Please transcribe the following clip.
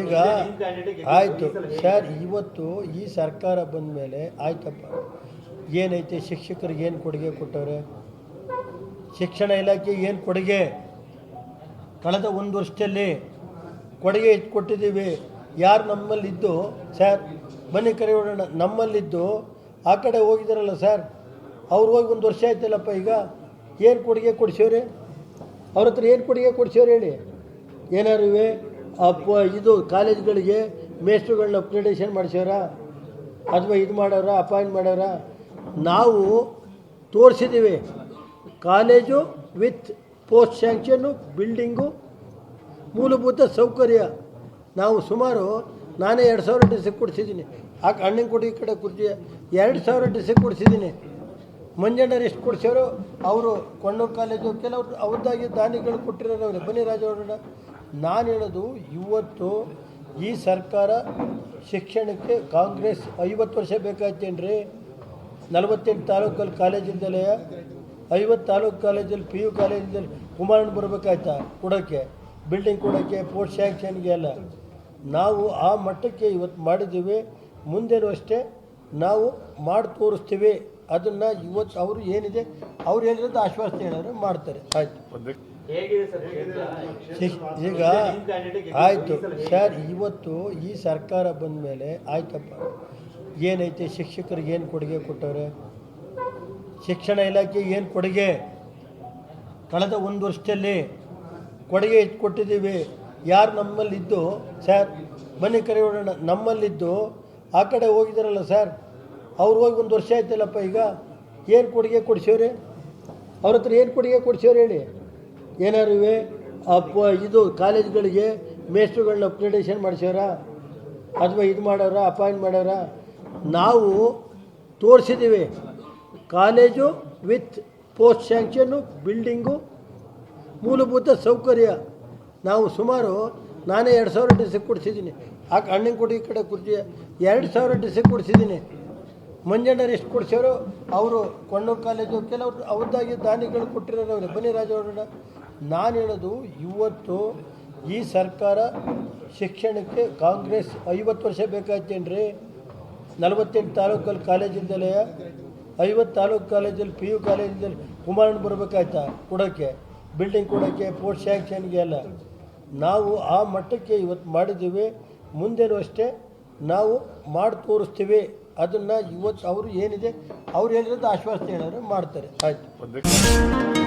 ಈಗ ಆಯಿತು? ಸರ್ ಇವತ್ತು ಈ ಸರ್ಕಾರ ಬಂದ ಮೇಲೆ ಆಯ್ತಪ್ಪ. ಏನೈತೆ? ಶಿಕ್ಷಕರಿಗೆ ಏನು ಕೊಡುಗೆ ಕೊಟ್ಟವ್ರೆ? ಶಿಕ್ಷಣ ಇಲಾಖೆ ಏನು ಕೊಡುಗೆ? ಕಳೆದ ಒಂದು ವರ್ಷದಲ್ಲಿ ಕೊಡುಗೆ ಇದ್ ಕೊಟ್ಟಿದ್ದೀವಿ. ಯಾರು ನಮ್ಮಲ್ಲಿದ್ದು? ಸರ್ ಬನ್ನಿ ಕರೆಯೋಣ ನಮ್ಮಲ್ಲಿದ್ದು ಆ ಕಡೆ ಹೋಗಿದ್ದಾರಲ್ಲ ಸರ್. ಅವ್ರು ಹೋಗಿ ಒಂದು ವರ್ಷ ಆಯ್ತಲ್ಲಪ್ಪ ಈಗ? ಏನು ಕೊಡುಗೆ ಕೊಡಿಸೋರಿ? ಅವ್ರ ಹತ್ರ ಏನು ಕೊಡುಗೆ ಕೊಡ್ಸವ್ರೆ ಹೇಳಿ? ಏನಾರು ಅಪ್ಪ, ಇದು ಕಾಲೇಜ್ಗಳಿಗೆ ಮೇಸ್ಟ್ರುಗಳನ್ನ ಅಪ್ಗ್ರೇಡೇಷನ್ ಮಾಡಿಸ್ಯಾರ ಅಥವಾ ಇದು ಮಾಡೋರ ಅಪಾಯಿಂಟ್ ಮಾಡೋರ? ನಾವು ತೋರಿಸಿದ್ದೀವಿ college with post sanction, building, ಮೂಲಭೂತ ಸೌಕರ್ಯ. ನಾವು ಸುಮಾರು ನಾನೇ ಎರಡು ಸಾವಿರ ಡಿಸಿಕ್ ಕೊಡಿಸಿದ್ದೀನಿ. ಆ ಕಣ್ಣಿನ ಕೊಡಿ ಈ ಕಡೆ ಕುರ್ಚಿ, ಎರಡು ಸಾವಿರ ಡಿಸಿಕ್ ಕೊಡಿಸಿದ್ದೀನಿ. ಮಂಜಣ್ಣರು ಎಷ್ಟು ಕೊಡ್ಸ್ಯಾರೋ ಅವರು ಕೊಣ್ಣೂರು ಕಾಲೇಜು ಕೆಲವರು ಅವ್ರದ್ದಾಗಿ ದಾನಿಗಳು ಕೊಟ್ಟಿರೋರು ಬನ್ನಿ ರಾಜವರಣ, ನಾನು ಹೇಳೋದು ಇವತ್ತು ಈ ಸರ್ಕಾರ ಶಿಕ್ಷಣಕ್ಕೆ ಕಾಂಗ್ರೆಸ್ ಐವತ್ತು ವರ್ಷ ಬೇಕಾಯ್ತೇನ್ರಿ? ನಲವತ್ತೆಂಟು ತಾಲೂಕಲ್ಲಿ ಕಾಲೇಜಿಂದಲೇ, ಐವತ್ತು ತಾಲೂಕು ಕಾಲೇಜಲ್ಲಿ ಪಿ ಯು ಕಾಲೇಜಿಂದಲ್ಲಿ ಕುಮಾರಣ್ಣ ಬರಬೇಕಾಯ್ತಾ ಕೊಡೋಕ್ಕೆ? ಬಿಲ್ಡಿಂಗ್ ಕೊಡೋಕ್ಕೆ, ಪೋಸ್ಟ್ ಸ್ಯಾಂಕ್ಷನ್ಗೆ ಎಲ್ಲ. ನಾವು ಆ ಮಟ್ಟಕ್ಕೆ ಇವತ್ತು ಮಾಡಿದ್ದೀವಿ. ಮುಂದೆನೂ ಅಷ್ಟೇ, ನಾವು ಮಾಡಿ ತೋರಿಸ್ತೀವಿ. ಅದನ್ನು ಇವತ್ತು ಅವರು ಏನಿದೆ ಅವ್ರು ಹೇಳಿರೋದು ಆಶ್ವಾಸನೆ ಹೇಳೋರು ಮಾಡ್ತಾರೆ. ಆಯಿತು. ಈಗ ಆಯಿತು? ಸರ್ ಇವತ್ತು ಈ ಸರ್ಕಾರ ಬಂದ ಮೇಲೆ ಆಯ್ತಪ್ಪ. ಏನೈತೆ ಶಿಕ್ಷಕರಿಗೆ ಏನು ಕೊಡುಗೆ ಕೊಟ್ಟವ್ರೆ? ಶಿಕ್ಷಣ ಇಲಾಖೆ ಏನು ಕೊಡುಗೆ? ಕಳೆದ ಒಂದು ವರ್ಷದಲ್ಲಿ ಕೊಡುಗೆ ಇದ್ ಕೊಟ್ಟಿದ್ದೀವಿ. ಯಾರು ನಮ್ಮಲ್ಲಿದ್ದು? ಸರ್ ಬನ್ನಿ ಕರೆಯೋಣ ನಮ್ಮಲ್ಲಿದ್ದು ಆ ಕಡೆ ಹೋಗಿದ್ದಾರಲ್ಲ ಸರ್. ಅವ್ರು ಹೋಗಿ ಒಂದು ವರ್ಷ ಆಯ್ತಲ್ಲಪ್ಪ ಈಗ? ಏನು ಕೊಡುಗೆ ಕೊಡಿಸೋರಿ? ಅವ್ರ ಹತ್ರ ಏನು ಕೊಡುಗೆ ಕೊಡಿಸೋರು ಹೇಳಿ? ಏನಾರು ಇವೆ? ಅಪ್ಪ, ಇದು ಕಾಲೇಜ್ಗಳಿಗೆ ಮೇಸ್ಟ್ರುಗಳನ್ನ ಅಪ್ಗ್ರೇಡೇಷನ್ ಮಾಡಿಸ್ಯಾರ ಅಥವಾ ಇದು ಮಾಡೋರ? ಅಪಾಯಿಂಟ್ ಮಾಡೋರ? ನಾವು ತೋರಿಸಿದ್ದೀವಿ college with post sanction, building, ಮೂಲಭೂತ ಸೌಕರ್ಯ. ನಾವು ಸುಮಾರು ನಾನೇ ಎರಡು ಸಾವಿರ ಡಿಸಿಕ್ ಕೊಡಿಸಿದ್ದೀನಿ. ಆ ಹಣ್ಣಿನ ಕೊಡಿ ಕಡೆ ಕುರ್ಚಿ ಎರಡು ಸಾವಿರ ಡಿಸಿಕ್ ಕೊಡಿಸಿದ್ದೀನಿ. ಮಂಜಣ್ಣರು ಎಷ್ಟು ಕೊಡ್ಸ್ಯಾರೋ ಅವರು ಕೊಣ್ಣೂರು ಕಾಲೇಜು ಕೆಲವರು ಅವ್ರದ್ದಾಗಿ ದಾನಿಗಳು ಕೊಟ್ಟಿರೋರು ಅವ್ರೆ. ಬನ್ನಿ ರಾಜವರಣ ನಾನು ಹೇಳೋದು ಇವತ್ತು ಈ ಸರ್ಕಾರ ಶಿಕ್ಷಣಕ್ಕೆ ಕಾಂಗ್ರೆಸ್ ಐವತ್ತು ವರ್ಷ ಬೇಕಾಯ್ತೇನ್ರಿ? ನಲವತ್ತೆಂಟು ತಾಲೂಕಲ್ಲಿ ಕಾಲೇಜಿಂದಲೇ ಐವತ್ತು ತಾಲೂಕು ಕಾಲೇಜಲ್ಲಿ ಪಿ ಯು ಕಾಲೇಜಿಂದಲ್ಲಿ ಕುಮಾರಣ್ಣ ಬರಬೇಕಾಯ್ತಾ ಕೊಡೋಕ್ಕೆ ಬಿಲ್ಡಿಂಗ್ ಕೊಡೋಕ್ಕೆ ಪೋಸ್ಟ್ ಸ್ಯಾಂಕ್ಷನ್ಗೆ ಎಲ್ಲ. ನಾವು ಆ ಮಟ್ಟಕ್ಕೆ ಇವತ್ತು ಮಾಡಿದ್ದೀವಿ. ಮುಂದೇನು ಅಷ್ಟೇ, ನಾವು ಮಾಡಿ ತೋರಿಸ್ತೀವಿ ಅದನ್ನು ಇವತ್ತು ಅವರು ಏನಿದೆ ಅವ್ರು ಹೇಳಿರೋದು ಆಶ್ವಾಸನೆ ಹೇಳೋರು ಮಾಡ್ತಾರೆ. ಆಯಿತು.